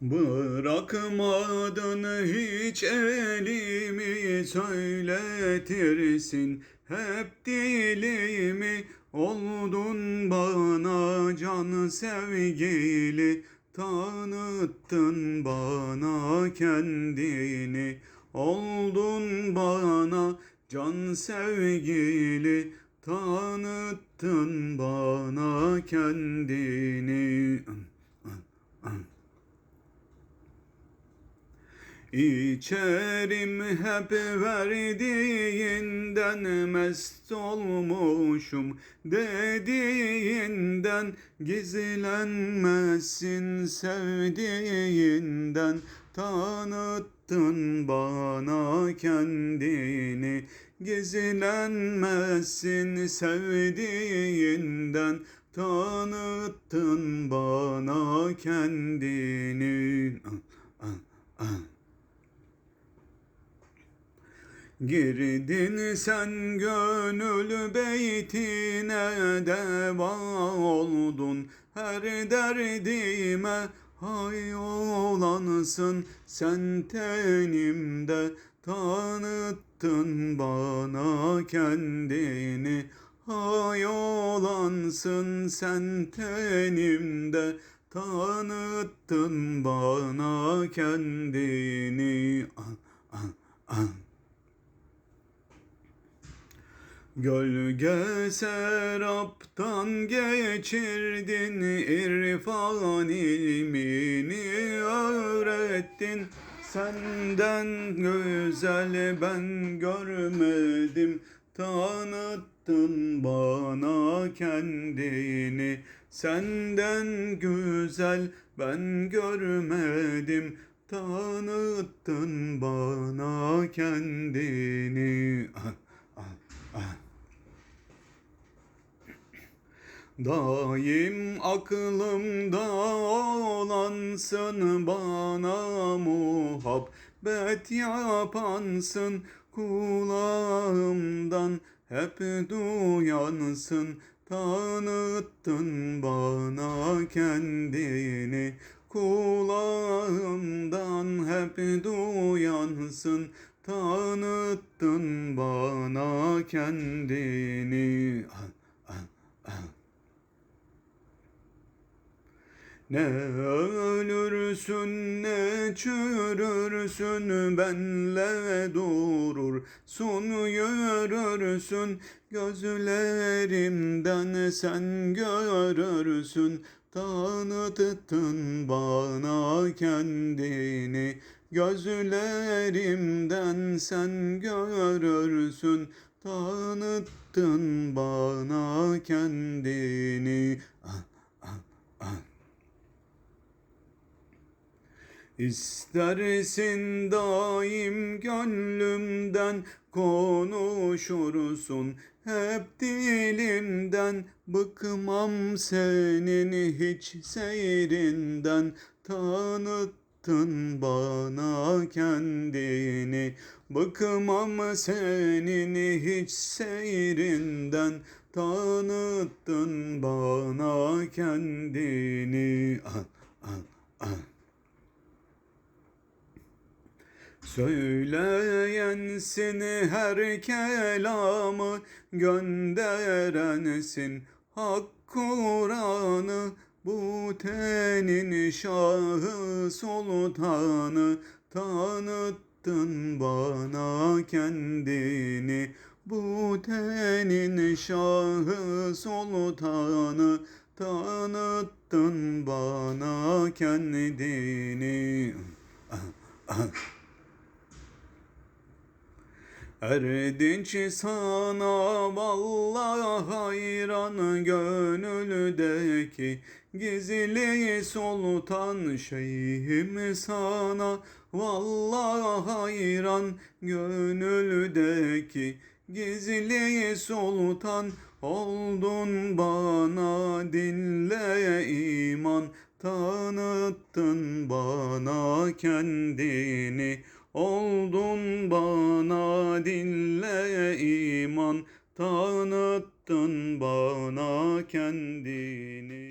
Bırakmadın hiç elimi söyletirsin. Hep dilimi Oldun bana can sevgili Tanıttın bana kendini. Oldun bana can sevgili Tanıttın bana kendini İçerim hep verdiğinden mest olmuşum dediğinden gizlenmesin sevdiğinden tanıttın bana kendini gizlenmesin sevdiğinden tanıttın bana kendini. ah, ah, Girdin sen gönül beytine deva oldun. Her derdime hay olansın. Sen tenimde tanıttın bana kendini. Hay olansın. Sen tenimde tanıttın bana kendini ah, ah, ah. Gölge seraptan geçirdin irfan ilmini öğrettin. Senden güzel ben görmedim Tanıttın bana kendini. Senden güzel ben görmedim Tanıttın bana kendini ah, ah, ah. Daim aklımda olansın bana muhabbet yapansın. Kulağımdan hep duyansın tanıttın bana kendini. Kulağımdan hep duyansın tanıttın bana kendini ah, ah, ah. Ne ölürsün ne çürürsün benle durursun yürürsün gözlerimden sen görürsün. Tanıttın bana kendini gözlerimden sen görürsün. Tanıttın bana kendini. Ah, ah, ah. İstersin daim gönlümden konuşursun? Hep dilimden bıkmam senin hiç seyrinden. Tanıttın bana kendini bıkmam senin hiç seyrinden. Tanıttın bana kendini ah, ah, ah. Söyleyensin her kelamı gönderensin Hak Kur'an'ı bu tenin şahı sultanı. Tanıttın bana kendini bu tenin şahı sultanı. Tanıttın bana kendini. Ah, ah. Erdinç sana vallahi hayran gönüldeki Gizli sultan şeyhim sana vallahi hayran gönüldeki Gizli sultan oldun bana dinle iman Tanıttın bana kendini Oldun bana dinle iman Tanıttın bana kendini